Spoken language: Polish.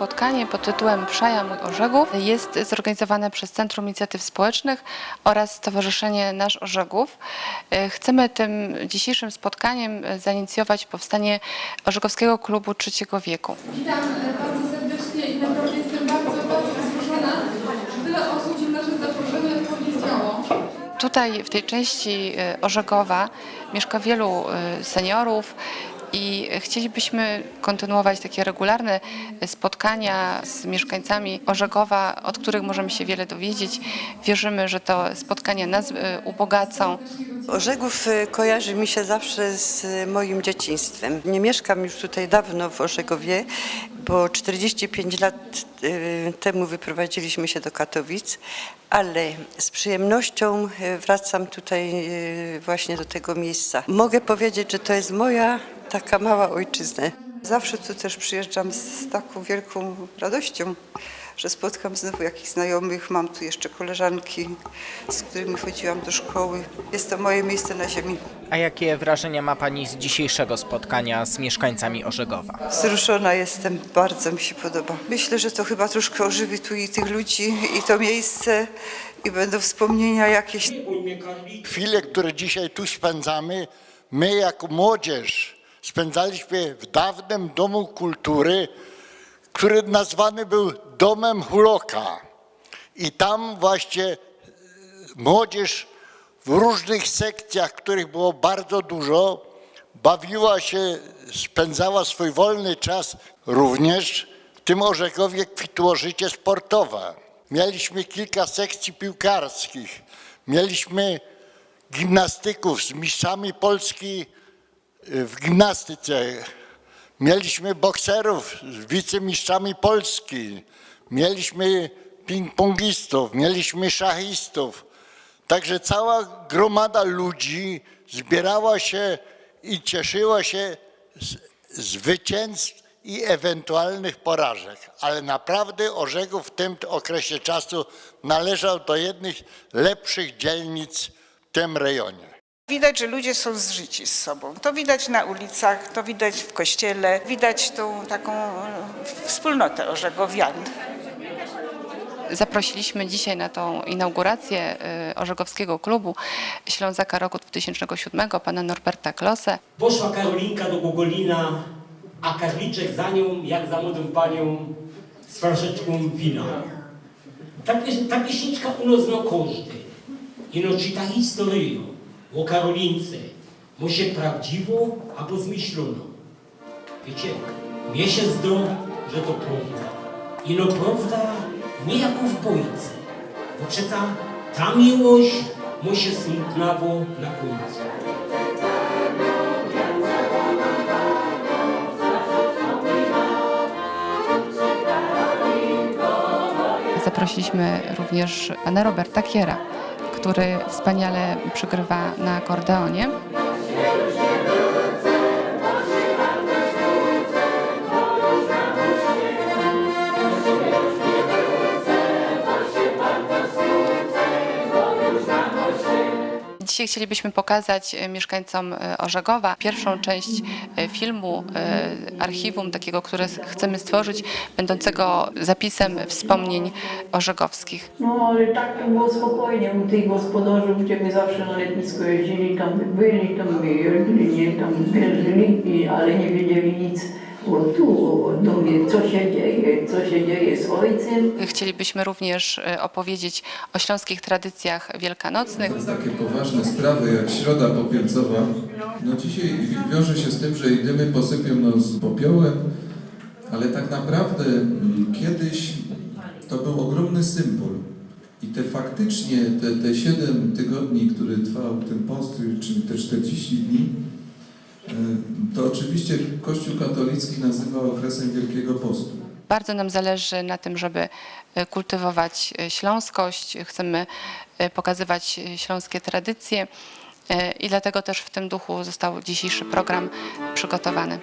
Spotkanie pod tytułem Przaja Mój Orzegów jest zorganizowane przez Centrum Inicjatyw Społecznych oraz Stowarzyszenie Nasz Orzegów. E, Chcemy tym dzisiejszym spotkaniem e, zainicjować powstanie Orzegowskiego Klubu Trzeciego Wieku. Witam e, bardzo serdecznie i naprawdę jestem bardzo, bardzo wzruszona, że tyle osób na nasze zaproszenie odpowiedziało. Tutaj w tej części Orzegowa mieszka wielu seniorów i chcielibyśmy kontynuować takie regularne e, spotkania z mieszkańcami Orzegowa, od których możemy się wiele dowiedzieć. Wierzymy, że to spotkania nas e, ubogacą. Orzegów y, kojarzy mi się zawsze z moim dzieciństwem. Nie mieszkam już tutaj dawno w Orzegowie, bo 45 lat y, temu wyprowadziliśmy się do Katowic, ale z przyjemnością wracam tutaj właśnie do tego miejsca. Mogę powiedzieć, że to jest moja taka mała ojczyzna. Zawsze tu też przyjeżdżam z taką wielką radością, że spotkam znowu jakichś znajomych. Mam tu jeszcze koleżanki, z którymi chodziłam do szkoły. Jest to moje miejsce na ziemi. A jakie wrażenia ma Pani z dzisiejszego spotkania z mieszkańcami Orzegowa? Wzruszona jestem, bardzo mi się podoba. Myślę, że to chyba troszkę ożywi tu i tych ludzi, i to miejsce, i będą wspomnienia jakieś. chwile, które dzisiaj tu spędzamy, my jako młodzież spędzaliśmy w dawnym Domu Kultury, który nazwany był Domem Huloka. I tam właśnie e, młodzież w różnych sekcjach, których było bardzo dużo, bawiła się, spędzała swój wolny czas. Również w tym Orzegowie kwitło życie sportowe. Mieliśmy kilka sekcji piłkarskich, mieliśmy gimnastyków z mistrzami Polski w gimnastyce, mieliśmy bokserów z wicemistrzami Polski, mieliśmy ping-pongistów, mieliśmy szachistów. Także cała gromada ludzi zbierała się i cieszyła się z zwycięstw i ewentualnych porażek. Ale naprawdę Orzegów w tym okresie czasu należał do jednych lepszych dzielnic w tym rejonie. Widać, że ludzie są zżyci z sobą. To widać na ulicach, to widać w kościele, widać tą taką e, wspólnotę orzegowian. Zaprosiliśmy dzisiaj na tą inaugurację y, Orzegowskiego Klubu Ślązaka roku 2007 pana Norberta Klose. Poszła Karolinka do Gogolina, a Karliczek za nią, jak za młodą panią, z flaszeczką wina. Ta, pies- ta pieśniczka u nas no każdy. Ino czyta historię o Karolince. Mo się prawdziwo albo zmyślono. Wiecie, mnie się zdo, że to prawda. Ino prawda nie jako w bojce, bo przecież ta miłość mu się smutnało na końcu. Zaprosiliśmy również pana Roberta Kiera, który wspaniale przygrywa na akordeonie. Dzisiaj chcielibyśmy pokazać e, mieszkańcom e, Orzegowa pierwszą część e, filmu, archiwum takiego, które chcemy stworzyć, będącego zapisem wspomnień orzegowskich. No ale tak to było spokojnie. U tych gospodarzy, gdzie my zawsze na letnisko jeździli, tam by byli, tam nie, tam wierzyli, i- ale nie wiedzieli nic o tu, o co się dzieje, co się dzieje z ojcem. Chcielibyśmy również e, opowiedzieć o śląskich tradycjach wielkanocnych. Takie poważne sprawy jak Środa Popielcowa, no dzisiaj wi- wiąże się z tym, że i dymy posypią nas popiołem, ale tak naprawdę mm, kiedyś to był ogromny symbol. I te faktycznie, te, te 7 tygodni, który trwał ten post, czyli te 40 dni, to oczywiście Kościół katolicki nazywa okresem Wielkiego Postu. Bardzo nam zależy na tym, żeby e, kultywować e, śląskość, chcemy pokazywać śląskie tradycje i dlatego też w tym duchu został dzisiejszy program przygotowany.